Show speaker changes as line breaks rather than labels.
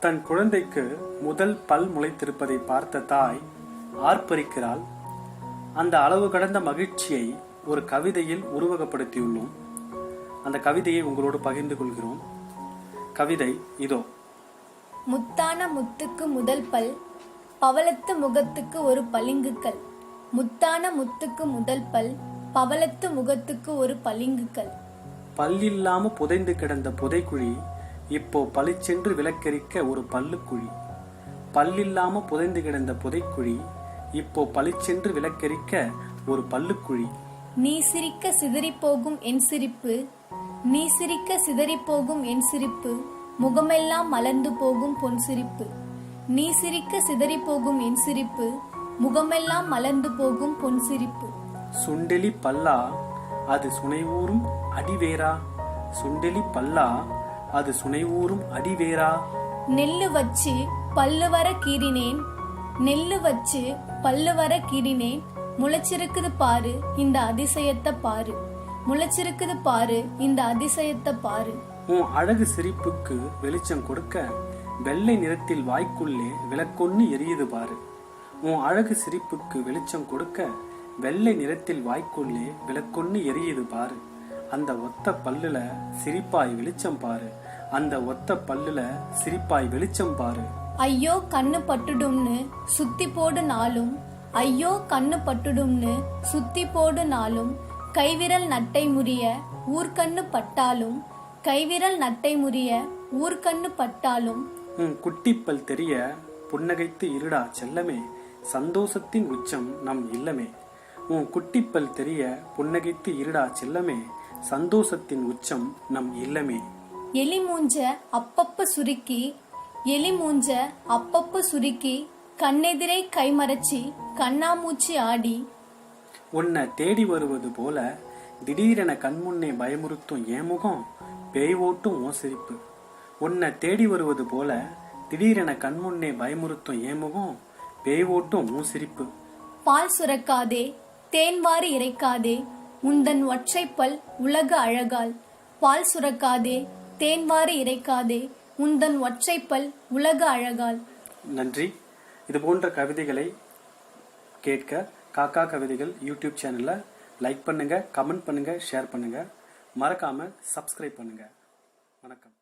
தன் குழந்தைக்கு முதல் பல் முளைத்திருப்பதை பார்த்த தாய் ஆர்ப்பரிக்கிறாள். அந்த அளவு கடந்த மகிழ்ச்சியை ஒரு கவிதையில் உருவகப்படுத்தியுள்ளோம். அந்த கவிதையை உங்களோடு பகிர்ந்து கொள்கிறோம். கவிதை இதோ.
முத்தான முத்துக்கு முதல் பல் பவளத்து முகத்துக்கு ஒரு பளிங்குக்கல். முத்தான முத்துக்கு முதல் பல் பவளத்து முகத்துக்கு ஒரு பளிங்குக்கல்.
பல்லில்லாம புதைந்து கிடந்த புதைக்குழி இப்போ பளிச்சென்று விளக்கரிக்க ஒரு பல்லுக்குழி. பல்லில்லாம புதைந்து கிடந்த புதைக்குழி இப்போ பளிச்சென்று விளக்கரிக்க ஒரு பல்லுக்குழி.
நீ சிரிக்க சிதறிப் போகும் என் சிரிப்பு நீ சிரிக்க சிதறிப் போகும் என் சிரிப்பு முகமெல்லாம் மலர்ந்து போகும் பொன் சிரிப்பு. நீ சிரிக்க சிதறிப் போகும் என் சிரிப்பு முகமெல்லாம் மலர்ந்து போகும் பொன் சிரிப்பு.
சுண்டெலி பல்லா அது சுனைவூரும் அடிவேரா சுண்டெலி பல்லா அது சுனைவூரும் அடிவேரா
நெல்லு வச்சு பல்லு வர கீறினேன். நெல்லு வச்சு பல்லு வர கீறினேன். முளைச்சிருக்குது பாரு இந்த அதிசயத்தை பாரு. முளைச்சிருக்குது பாரு இந்த அதிசயத்தை பாரு.
உன் அழகு சிரிப்புக்கு வெளிச்சம் கொடுக்க வெள்ளை நிறத்தில் வாய்க்குள்ளே விளக்கொன்னு எரியுது பாரு. உன் அழகு சிரிப்புக்கு வெளிச்சம் கொடுக்க வெள்ளை நிறத்தில் வாய்க்குள்ளே விளக்கொன்னு எரியுது பாரு. அந்த ஒத்த பல்லுல சிரிப்பாய் வெளிச்சம் பாரு. அந்த ஒத்த பல்லுல சிரிப்பாய் வெளிச்சம் பாரு.
ஐயோ கண்ணு பட்டுடும்னு சுத்தி போடு நாளும். ஐயோ கண்ணு பட்டுடும்னு சுத்தி போடு நாளும். கைவிரல் நட்டை முறிய ஊர்க்கண்ணு பட்டாலும். கைவிரல் நட்டை முறிய ஊர்க்கண்ணு பட்டாலும்.
உன் குட்டிப்பல் தெரிய புன்னகைத்து இருடா செல்லமே. சந்தோஷத்தின் உச்சம் நம் இல்லமே. உன் குட்டிப்பல் தெரிய புன்னகைத்து இருடா செல்லமே. சந்தோஷத்தின் உச்சம் நம் இல்லமே.
எலி மூஞ்ச அப்பப்ப சுருக்கி எலி மூஞ்ச அப்பப்ப சுருக்கி கண்ணெதிரே கைமறைச்சி கண்ணாமூச்சி ஆடி.
உன்னை தேடி வருவது போல திடீரென கண்முன்னே பயமுறுத்தும் என் முகம் பேய் ஓட்டும் உன் சிரிப்பு. உன்னை தேடி வருவது போல திடீரென கண்முன்னே பயமுறுத்தும் என் முகம் பேய் ஓட்டும் உன் சிரிப்பு.
பால் சுரக்காதே தேன் வாரி இறைக்காதே உந்தன் ஒற்றைப்பல் உலக அழகால். பால் சுரக்காதே தேன் இறைக்காதே உந்தன் ஒற்றைப்பல் உலக அழகால்.
நன்றி. இது போன்ற கவிதைகளை கேட்க காக்கா கவிதைகள் யூடியூப் சேனலில் லைக் பண்ணுங்க கமெண்ட் பண்ணுங்க ஷேர் பண்ணுங்க. மறக்காம சப்ஸ்கிரைப் பண்ணுங்க. வணக்கம்.